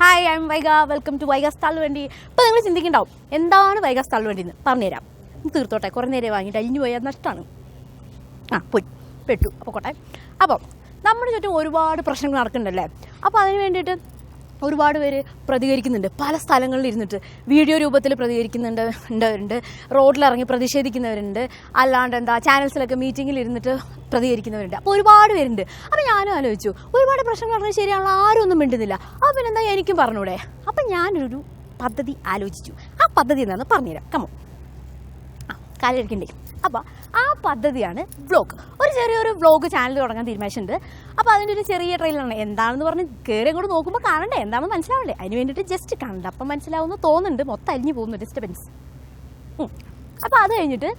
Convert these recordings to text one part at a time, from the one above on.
Hi I am Vaiga welcome to Vaiga തള്ളുവണ്ടി ഇപ്പോൾ നിങ്ങൾ ചിന്തിക്കുന്നുണ്ടാവും എന്താണ് വൈഗ തള്ളുവണ്ടി എന്ന്? പറഞ്ഞുതരാം. തീർത്തോട്ടെ കുറേ നേരം വാങ്ങിയിട്ട് അലിഞ്ഞു പോയാൽ നഷ്ടമാണ്. ആ പോയി. പെട്ടു. അപ്പോൾ കോട്ടെ അപ്പോൾ നമ്മുടെ ചുറ്റും ഒരുപാട് പ്രശ്നങ്ങൾ നടക്കുന്നുണ്ടല്ലേ? അപ്പോൾ അതിന് വേണ്ടിയിട്ട് ഒരുപാട് പേര് പ്രതികരിക്കുന്നുണ്ട്. പല സ്ഥലങ്ങളിൽ ഇരുന്നിട്ട് വീഡിയോ രൂപത്തിൽ പ്രതികരിക്കുന്നുണ്ട് ഉണ്ടവരുണ്ട്. റോഡിലിറങ്ങി പ്രതിഷേധിക്കുന്നവരുണ്ട്. അല്ലാണ്ട് എന്താ ചാനൽസിലൊക്കെ മീറ്റിങ്ങിൽ ഇരുന്നിട്ട് പ്രതികരിക്കുന്നവരുണ്ട്. അപ്പോൾ ഒരുപാട് പേരുണ്ട്. അപ്പോൾ ഞാനും ആലോചിച്ചു ഒരുപാട് പ്രശ്നങ്ങൾ പറഞ്ഞാൽ ശരിയാണല്ലോ ആരും ഒന്നും മിണ്ടുന്നില്ല. അപ്പോൾ പിന്നെന്താ എനിക്കും പറഞ്ഞൂടെ? അപ്പം ഞാനൊരു പദ്ധതി ആലോചിച്ചു. ആ പദ്ധതി എന്താണെന്ന് പറഞ്ഞുതരാം. കമോ ആ കാലിരിക്കണ്ടേ അപ്പോൾ ആ പദ്ധതിയാണ് വ്ളോഗ് ഒരു ചെറിയൊരു വ്ളോഗ് ചാനൽ തുടങ്ങാൻ തീരുമാനിച്ചിട്ടുണ്ട്. അപ്പോൾ അതിന്റെ ഒരു ചെറിയ ട്രെയിലറാണ് എന്താണെന്ന് പറഞ്ഞ് കയറി അങ്ങോട്ട് നോക്കുമ്പോൾ കാണണ്ടേ? എന്താണെന്ന് മനസ്സിലാവണ്ടേ? അതിന് വേണ്ടിയിട്ട് ജസ്റ്റ് കാണണ്ട അപ്പം മനസ്സിലാവുമെന്ന് തോന്നുന്നുണ്ട്. മൊത്തം അലിഞ്ഞു പോകുന്നു ഡിസ്റ്റർബൻസ് അപ്പോൾ അത് കഴിഞ്ഞിട്ട്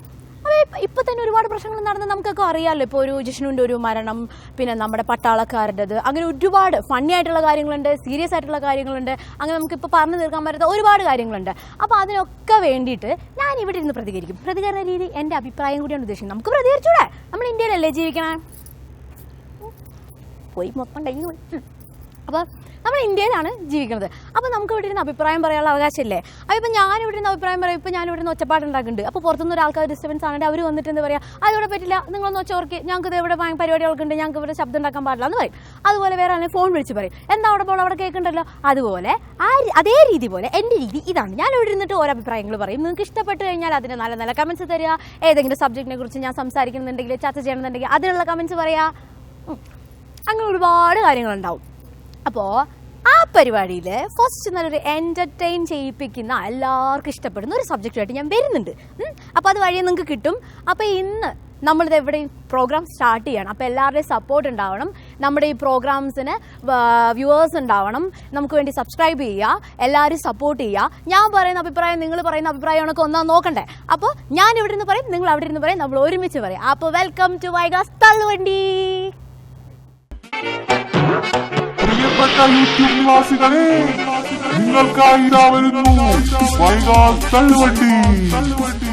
അപ്പോൾ ഇപ്പം തന്നെ ഒരുപാട് പ്രശ്നങ്ങൾ നടന്ന് നമുക്കൊക്കെ അറിയാമല്ലോ ഇപ്പോൾ ഒരു ജിഷ്ണുവിന്റെ ഒരു മരണം പിന്നെ നമ്മുടെ പട്ടാളക്കാരുടേത്. അങ്ങനെ ഒരുപാട് ഫണ്ണി ആയിട്ടുള്ള കാര്യങ്ങളുണ്ട് സീരിയസ് ആയിട്ടുള്ള കാര്യങ്ങളുണ്ട്. അങ്ങനെ നമുക്ക് നമുക്കിപ്പോൾ പറഞ്ഞു തീർക്കാൻ പറ്റാത്ത ഒരുപാട് കാര്യങ്ങളുണ്ട്. അപ്പോൾ അതിനൊക്കെ വേണ്ടിയിട്ട് ഞാൻ ഇവിടെ ഇരുന്ന് പ്രതികരിക്കും. പ്രതികരണ രീതി എന്റെ അഭിപ്രായം കൂടിയാണ് ഉദ്ദേശിക്കുന്നത്. നമുക്ക് പ്രതികരിച്ചൂടെ? നമ്മൾ ഇന്ത്യയിലല്ലേ ജീവിക്കണേ? പോയി മൊത്തം കഴിഞ്ഞു. അപ്പോൾ നമ്മൾ ഇന്ത്യയിലാണ് ജീവിക്കുന്നത്. അപ്പോൾ നമുക്ക് ഇവിടെ ഇരുന്ന് അഭിപ്രായം പറയാനുള്ള അവകാശമില്ലേ? അപ്പോൾ ഇപ്പം ഞാൻ ഇവിടെ നിന്ന് അഭിപ്രായം പറയും ഇപ്പോൾ ഞാൻ ഇവിടെ നിന്ന് ഒച്ചപ്പാട് ഉണ്ടാക്കുന്നുണ്ട്. അപ്പോൾ പുറത്തുനിന്ന് ഒരാൾക്കാർ ഡിസ്റ്റർബൻസ് ആണെങ്കിൽ അവർ വന്നിട്ട് എന്താ പറയുക അതിവിടെ പറ്റില്ല. നിങ്ങളൊന്ന് ഒച്ചോർക്ക് ഞങ്ങൾക്ക് ഇത് ഇവിടെ ഭയങ്കര പരിപാടികൾക്കുണ്ട് ഞങ്ങൾക്ക് ഇവിടെ ശബ്ദം ഉണ്ടാക്കാൻ പാടില്ല എന്ന് പറയും. അതുപോലെ വേറെ ആണെങ്കിൽ ഫോൺ വിളിച്ച് പറയും. എന്താ അവിടെ പോൾ അവിടെ കേൾക്കണ്ടല്ലോ? അതുപോലെ ആ അതേ രീതി പോലെ എന്റെ രീതി ഇതാണ്. ഞാൻ ഇവിടെ ഇരുന്നിട്ട് ഓരോ അഭിപ്രായങ്ങൾ പറയും. നിങ്ങൾക്ക് ഇഷ്ടപ്പെട്ട് കഴിഞ്ഞാൽ അതിന് നല്ല നല്ല കമൻസ് തരിക. ഏതെങ്കിലും സബ്ജക്റ്റിനെ കുറിച്ച് ഞാൻ സംസാരിക്കുന്നുണ്ടെങ്കിൽ ചർച്ച ചെയ്യണമെന്നുണ്ടെങ്കിൽ അതിനുള്ള കമൻസ് പറയാ. അങ്ങനെ ഒരുപാട് കാര്യങ്ങളുണ്ടാവും. അപ്പോൾ ആ പരിപാടിയിൽ ഫസ്റ്റ് നല്ലൊരു എന്റർടൈൻ ചെയ്യിപ്പിക്കുന്ന എല്ലാവർക്കും ഇഷ്ടപ്പെടുന്ന ഒരു സബ്ജക്റ്റായിട്ട് ഞാൻ വരുന്നുണ്ട്. അപ്പോൾ അത് വഴി നിങ്ങൾക്ക് കിട്ടും. അപ്പോൾ ഇന്ന് നമ്മളിത് എവിടെയും പ്രോഗ്രാം സ്റ്റാർട്ട് ചെയ്യണം. അപ്പോൾ എല്ലാവരുടെയും സപ്പോർട്ട് ഉണ്ടാവണം. നമ്മുടെ ഈ പ്രോഗ്രാംസിന് വ്യൂവേഴ്സ് ഉണ്ടാവണം. നമുക്ക് വേണ്ടി സബ്സ്ക്രൈബ് ചെയ്യുക. എല്ലാവരും സപ്പോർട്ട് ചെയ്യുക. ഞാൻ പറയുന്ന അഭിപ്രായം നിങ്ങൾ പറയുന്ന അഭിപ്രായമാണൊക്കെ ഒന്നാ നോക്കണ്ടേ. അപ്പോൾ ഞാൻ ഇവിടെ നിന്ന് പറയും നിങ്ങൾ അവിടെ ഇരുന്ന് പറയും നമ്മൾ ഒരുമിച്ച് പറയും. അപ്പോൾ വെൽക്കം ടു വൈഗാസ് തള്ളുവണ്ടി! പ്രിയപ്പെട്ട യൂട്യൂബ് നിവാസികളെ നിങ്ങൾക്കായി വരുന്നു വൈകാസ് തള്ളുവണ്ടി